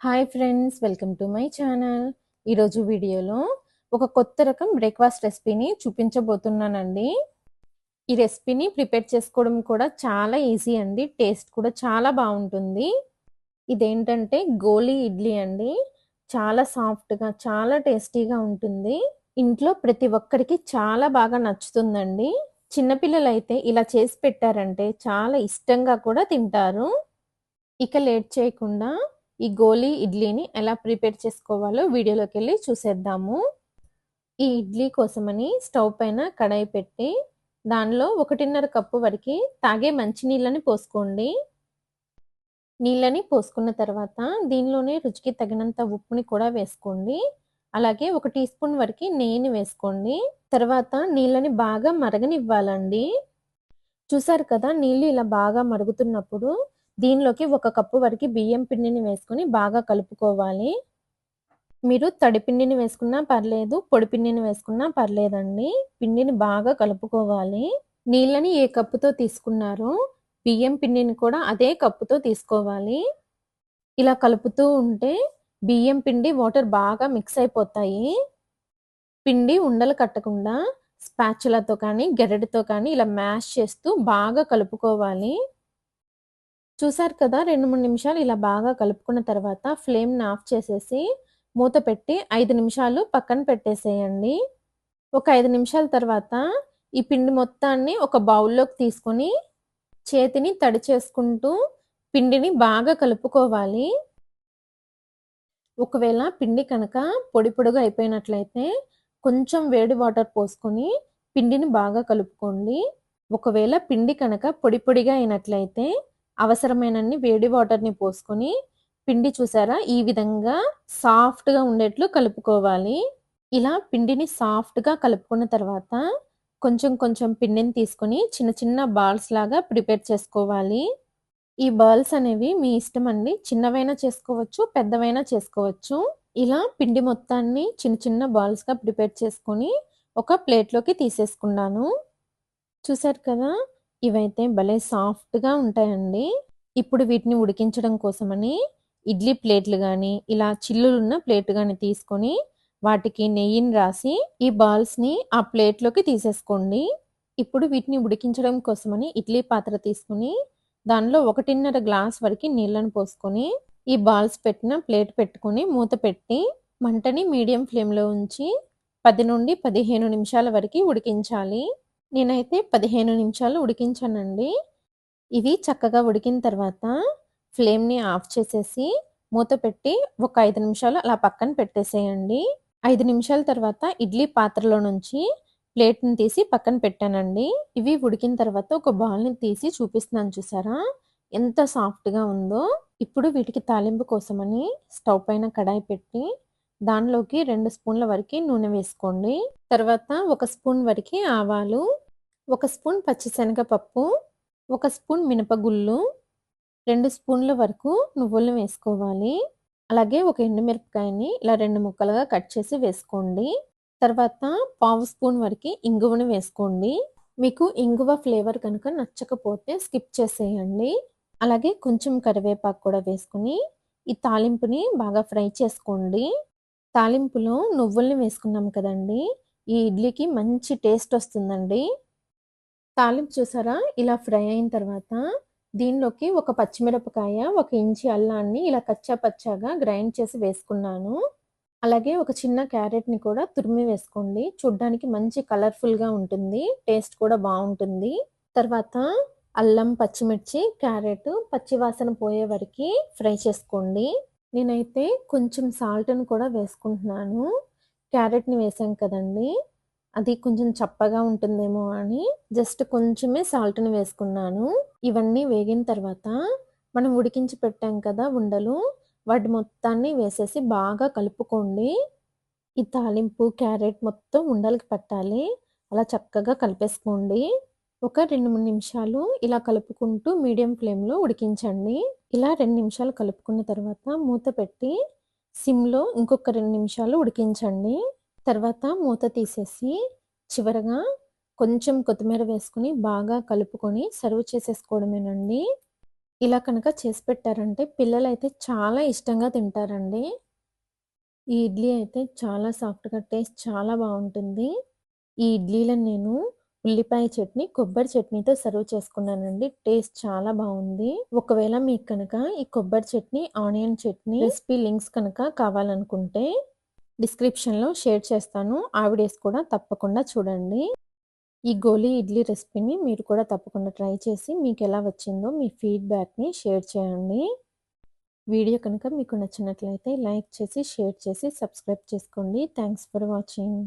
Hi friends welcome to my channel. ఈరోజు వీడియోలో ఒక కొత్త రకం బ్రేక్ఫాస్ట్ రెసిపీని చూపించబోతున్నానండి. ఈ రెసిపీని ప్రిపేర్ చేసుకోవడం కూడా చాలా ఈజీ అండి. టేస్ట్ కూడా చాలా బాగుంటుంది. ఇదేంటంటే గోలీ ఇడ్లీ అండి. చాలా సాఫ్ట్గా చాలా టేస్టీగా ఉంటుంది. ఇంట్లో ప్రతి ఒక్కరికి చాలా బాగా నచ్చుతుందండి. చిన్నపిల్లలు అయితే ఇలా చేసి పెట్టారంటే చాలా ఇష్టంగా కూడా తింటారు. ఇక లేట్ చేయకుండా ఈ గోలీ ఇడ్లీని ఎలా ప్రిపేర్ చేసుకోవాలో వీడియోలోకి వెళ్ళి చూసేద్దాము. ఈ ఇడ్లీ కోసమని స్టవ్ పైన కడాయి పెట్టి దానిలో ఒకటిన్నర కప్పు వరకు తాగే మంచినీళ్ళని పోసుకోండి. నీళ్ళని పోసుకున్న తర్వాత దీనిలోనే రుచికి తగినంత ఉప్పుని కూడా వేసుకోండి. అలాగే ఒక టీ స్పూన్ వరకు నెయ్యిని వేసుకోండి. తర్వాత నీళ్ళని బాగా మరగనివ్వాలండి. చూసారు కదా నీళ్ళు ఇలా బాగా మరుగుతున్నప్పుడు దీనిలోకి ఒక కప్పు వరకు బియ్యం పిండిని వేసుకొని బాగా కలుపుకోవాలి. మీరు తడి పిండిని వేసుకున్నా పర్లేదు పొడి పిండిని వేసుకున్నా పర్లేదండి. పిండిని బాగా కలుపుకోవాలి. నీళ్ళని ఏ కప్పుతో తీసుకున్నారో బియ్యం పిండిని కూడా అదే కప్పుతో తీసుకోవాలి. ఇలా కలుపుతూ ఉంటే బియ్యం పిండి వాటర్ బాగా మిక్స్ అయిపోతాయి. పిండి ఉండలు కట్టకుండా స్పాచులతో కానీ గెరటితో కానీ ఇలా మ్యాష్ చేస్తూ బాగా కలుపుకోవాలి. చూసారు కదా రెండు మూడు నిమిషాలు ఇలా బాగా కలుపుకున్న తర్వాత ఫ్లేమ్ని ఆఫ్ చేసేసి మూత పెట్టి ఐదు నిమిషాలు పక్కన పెట్టేసేయండి. ఒక ఐదు నిమిషాల తర్వాత ఈ పిండి మొత్తాన్ని ఒక బౌల్లోకి తీసుకొని చేతిని తడి చేసుకుంటూ పిండిని బాగా కలుపుకోవాలి. ఒకవేళ పిండి కనుక పొడి పొడిగా అయిపోయినట్లయితే కొంచెం వేడి వాటర్ పోసుకొని పిండిని బాగా కలుపుకోండి. ఒకవేళ పిండి కనుక పొడి పొడిగా అయినట్లయితే అవసరమైనన్ని వేడి వాటర్ని పోసుకొని పిండి చూసారా? ఈ విధంగా సాఫ్ట్గా ఉండేట్లు కలుపుకోవాలి. ఇలా పిండిని సాఫ్ట్గా కలుపుకున్న తర్వాత కొంచెం కొంచెం పిండిని తీసుకొని చిన్న చిన్న బాల్స్ లాగా ప్రిపేర్ చేసుకోవాలి. ఈ బాల్స్ అనేవి మీ ఇష్టం అండి. చిన్నవైనా చేసుకోవచ్చు పెద్దవైనా చేసుకోవచ్చు. ఇలా పిండి మొత్తాన్ని చిన్న చిన్న బాల్స్గా ప్రిపేర్ చేసుకొని ఒక ప్లేట్లోకి తీసేసుకున్నాను. చూసారు కదా? ఇవైతే భలే సాఫ్ట్గా ఉంటాయండి. ఇప్పుడు వీటిని ఉడికించడం కోసమని ఇడ్లీ ప్లేట్లు కానీ ఇలా చిల్లులున్న ప్లేట్ కానీ తీసుకొని వాటికి నెయ్యిని రాసి ఈ బాల్స్ని ఆ ప్లేట్లోకి తీసేసుకోండి. ఇప్పుడు వీటిని ఉడికించడం కోసమని ఇడ్లీ పాత్ర తీసుకుని దానిలో ఒకటిన్నర గ్లాస్ వరకు నీళ్ళను పోసుకొని ఈ బాల్స్ పెట్టిన ప్లేట్ పెట్టుకొని మూత పెట్టి మంటని మీడియం ఫ్లేమ్లో ఉంచి పది నుండి పదిహేను నిమిషాల వరకు ఉడికించాలి. నేనైతే పదిహేను నిమిషాలు ఉడికించానండి. ఇవి చక్కగా ఉడికిన తర్వాత ఫ్లేమ్ని ఆఫ్ చేసేసి మూత పెట్టి ఒక ఐదు నిమిషాలు అలా పక్కన పెట్టేసేయండి. ఐదు నిమిషాల తర్వాత ఇడ్లీ పాత్రలో నుంచి ప్లేట్ని తీసి పక్కన పెట్టానండి. ఇవి ఉడికిన తర్వాత ఒక బాల్ని తీసి చూపిస్తున్నాను చూసారా? ఎంత సాఫ్ట్గా ఉందో. ఇప్పుడు వీటికి తాలింపు కోసమని స్టవ్ పైన కడాయి పెట్టి దానిలోకి రెండు స్పూన్ల వరకు నూనె వేసుకోండి. తర్వాత ఒక స్పూన్ వరకు ఆవాలు ఒక స్పూన్ పచ్చిశనగపప్పు ఒక స్పూన్ మినపగుళ్ళు రెండు స్పూన్ల వరకు నువ్వులను వేసుకోవాలి. అలాగే ఒక ఎండుమిరపకాయని ఇలా రెండు ముక్కలుగా కట్ చేసి వేసుకోండి. తర్వాత పావు స్పూన్ వరకు ఇంగువను వేసుకోండి. మీకు ఇంగువ ఫ్లేవర్ కనుక నచ్చకపోతే స్కిప్ చేసేయండి. అలాగే కొంచెం కరివేపాకు కూడా వేసుకుని ఈ తాలింపుని బాగా ఫ్రై చేసుకోండి. తాలింపులో నువ్వుల్ని వేసుకున్నాం కదండి. ఈ ఇడ్లీకి మంచి టేస్ట్ వస్తుందండి. తాలింపు చూసారా? ఇలా ఫ్రై అయిన తర్వాత దీనిలోకి ఒక పచ్చిమిరపకాయ ఒక ఇంచి అల్లాన్ని ఇలా కచ్చా పచ్చాగా గ్రైండ్ చేసి వేసుకున్నాను. అలాగే ఒక చిన్న క్యారెట్ని కూడా తురిమి వేసుకోండి. చూడ్డానికి మంచి కలర్ఫుల్గా ఉంటుంది. టేస్ట్ కూడా బాగుంటుంది. తర్వాత అల్లం పచ్చిమిర్చి క్యారెట్ పచ్చివాసన పోయే వరకు ఫ్రై చేసుకోండి. నేనైతే కొంచెం సాల్ట్ని కూడా వేసుకుంటున్నాను. క్యారెట్ని వేసాం కదండి అది కొంచెం చప్పగా ఉంటుందేమో అని జస్ట్ కొంచెమే సాల్ట్ని వేసుకున్నాను. ఇవన్నీ వేగిన తర్వాత మనం ఉడికించి పెట్టాం కదా ఉండలు వాటి మొత్తాన్ని వేసేసి బాగా కలుపుకోండి. ఈ తాలింపు క్యారెట్ మొత్తం ఉండలకి పెట్టాలి. అలా చక్కగా కలిపేసుకోండి. ఒక రెండు మూడు నిమిషాలు ఇలా కలుపుకుంటూ మీడియం ఫ్లేమ్లో ఉడికించండి. ఇలా రెండు నిమిషాలు కలుపుకున్న తర్వాత మూత పెట్టి సిమ్లో ఇంకొక రెండు నిమిషాలు ఉడికించండి. తర్వాత మూత తీసేసి చివరగా కొంచెం కొత్తిమీర వేసుకుని బాగా కలుపుకొని సర్వ్ చేసేసుకోవడమేనండి. ఇలా కనుక చేసి పెట్టారంటే పిల్లలైతే చాలా ఇష్టంగా తింటారండి. ఈ ఇడ్లీ అయితే చాలా సాఫ్ట్‌గా టేస్ట్ చాలా బాగుంటుంది. ఈ ఇడ్లీలను నేను ఉల్లిపాయ చట్నీ, కొబ్బరి చట్నీతో సర్వ్ చేసుకున్నానండి. టేస్ట్ చాలా బాగుంది ఒకవేళ మీకు కనుక ఈ కొబ్బరి chutney, onion chutney recipe links కనుక కావాలనుకుంటే డిస్క్రిప్షన్‌లో షేర్ చేస్తాను. ఆవిడేస్ కూడా తప్పకుండా చూడండి. ఈ గోలీ ఇడ్లీ రెసిపీని మీరు కూడా తప్పకుండా ట్రై చేసి మీకు ఎలా వచ్చిందో మీ ఫీడ్‌బ్యాక్‌ని షేర్ చేయండి. వీడియో కనుక మీకు నచ్చినట్లయితే లైక్ చేసి, షేర్ చేసి, సబ్స్క్రైబ్ చేసుకోండి. Thanks for watching.